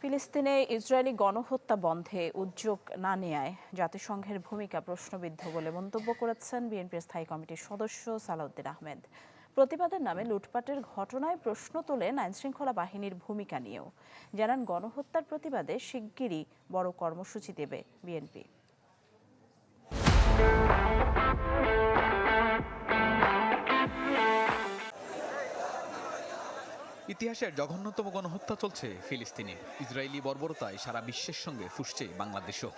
ফিলিস্তিনে ইসরায়েলি গণহত্যা বন্ধে উদ্যোগ না নেয়ায় জাতিসংঘের ভূমিকা প্রশ্নবিদ্ধ বলে মন্তব্য করেছেন বিএনপির স্থায়ী কমিটির সদস্য সালাউদ্দিন আহমেদ। প্রতিবাদের নামে লুটপাটের ঘটনায় প্রশ্ন তোলেন আইনশৃঙ্খলা বাহিনীর ভূমিকা নিয়েও। জানান, গণহত্যার প্রতিবাদে শিগগিরই বড় কর্মসূচি দেবে বিএনপি। ইতিহাসের জঘন্যতম গণহত্যা চলছে ফিলিস্তিনে। ইসরায়েলি বর্বরতায় সারা বিশ্বের সঙ্গে ফুসছে বাংলাদেশও।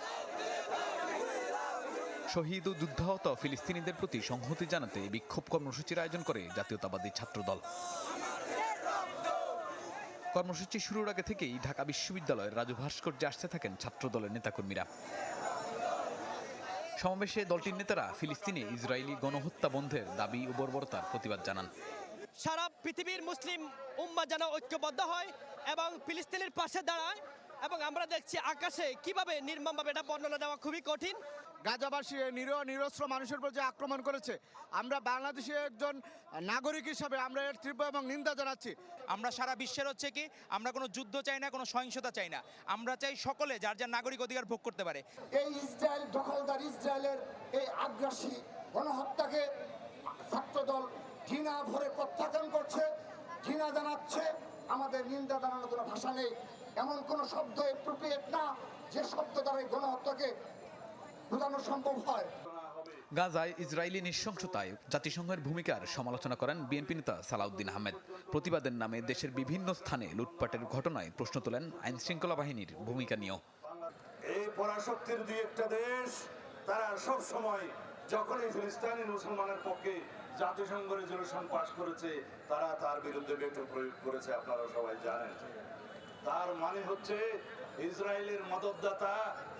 শহীদ ও যুদ্ধাহত ফিলিস্তিনিদের প্রতি সংহতি জানাতে বিক্ষোভ কর্মসূচির আয়োজন করে জাতীয়তাবাদী ছাত্রদল। কর্মসূচি শুরুর আগে থেকেই ঢাকা বিশ্ববিদ্যালয়ের রাজু ভাস্কর্যে আসতে থাকেন ছাত্রদলের নেতাকর্মীরা। সমাবেশে দলটির নেতারা ফিলিস্তিনে ইসরায়েলি গণহত্যা বন্ধের দাবি ও বর্বরতার প্রতিবাদ জানান। সারা পৃথিবীর মুসলিম উম্মা যেন ঐক্যবদ্ধ হয় এবং ফিলিস্তিনের পাশে দাঁড়ায় এবং আমরা দেখছি আকাশে কীভাবে নির্মমভাবে এটা বর্ণনা দেওয়া খুবই কঠিন। গাজাবাসী নিরীহ নিরস্ত্র মানুষের উপর যে আক্রমণ করেছে আমরা বাংলাদেশের একজন নাগরিক হিসাবে আমরা এর তীব্র এবং নিন্দা জানাচ্ছি। আমরা সারা বিশ্বের হচ্ছে কি আমরা কোনো যুদ্ধ চাই না কোনো সহিংসতা চাই না। আমরা চাই সকলে যার যার নাগরিক অধিকার ভোগ করতে পারে। এই ইসরায়েল দখলদার ইসরায়েলের এই আগ্রাসী গণহত্যাকে ছাত্রদল ঘৃণা ভরে প্রত্যাখ্যান করছে ঘৃণা জানাচ্ছে। আমাদের নিন্দা জানানোর কোনো ভাষা নেই। এমন কোনো শব্দ এপ্রোপ্রিয়েট না যে শব্দ দ্বারা গণহত্যাকে বোঝানো সম্ভব হয়। গাজায় ইসরায়েলি নৃশংসতায় জাতিসংঘের ভূমিকার সমালোচনা করেন বিএনপি নেতা সালাউদ্দিন আহমেদ। প্রতিবাদের নামে দেশের বিভিন্ন স্থানে লুটপাটের ঘটনায় প্রশ্ন তোলেন আইন শৃঙ্খলা বাহিনীর ভূমিকা নিয়েও। এই পরাশক্তির দুই একটা দেশ তারা সব সময় যখনই ফিলিস্তিনি মুসলমানের পক্ষে জাতিসংঘ রেজলিউশন পাশ করেছে, তারা তার বিরুদ্ধে বেটো প্রয়োগ করেছে, আপনারা সবাই জানেন। তার মানে হচ্ছে, ইসরায়েলের মদতদাতা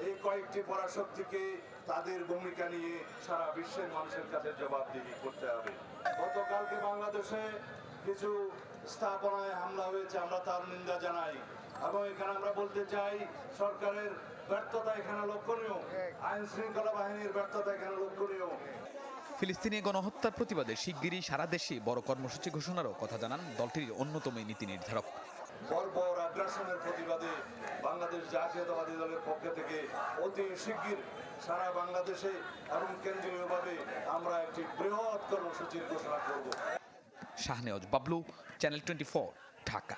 এই কয়েকটি পরাশক্তিকে তাদের ভূমিকা নিয়ে সারা বিশ্বের মানুষের কাছে জবাবদিহি করতে হবে। গতকালকে বাংলাদেশে কিছু স্থাপনায় হামলা হয়েছে আমরা তার নিন্দা জানাই। এবং এখানে আমরা বলতে চাই সরকারের ব্যর্থতা এখানে লক্ষণীয়। আইন শৃঙ্খলা বাহিনীর ব্যর্থতা এখানে লক্ষণীয়। ফিলিস্তিনি গণহত্যার প্রতিবাদে শিগগিরই সারা দেশে বড় কর্মসূচি ঘোষণারও কথা জানান দলটির অন্যতম নীতি নির্ধারক। আগ্রাসনের প্রতিবাদে বাংলাদেশ জাতীয়তাবাদী দলের পক্ষ থেকে অতি শিগগির সারা বাংলাদেশে এবং কেন্দ্রীয়ভাবে আমরা একটি বৃহৎ কর্মসূচির ঘোষণা করব। Shahnewaz Bablu channel twenty Dhaka.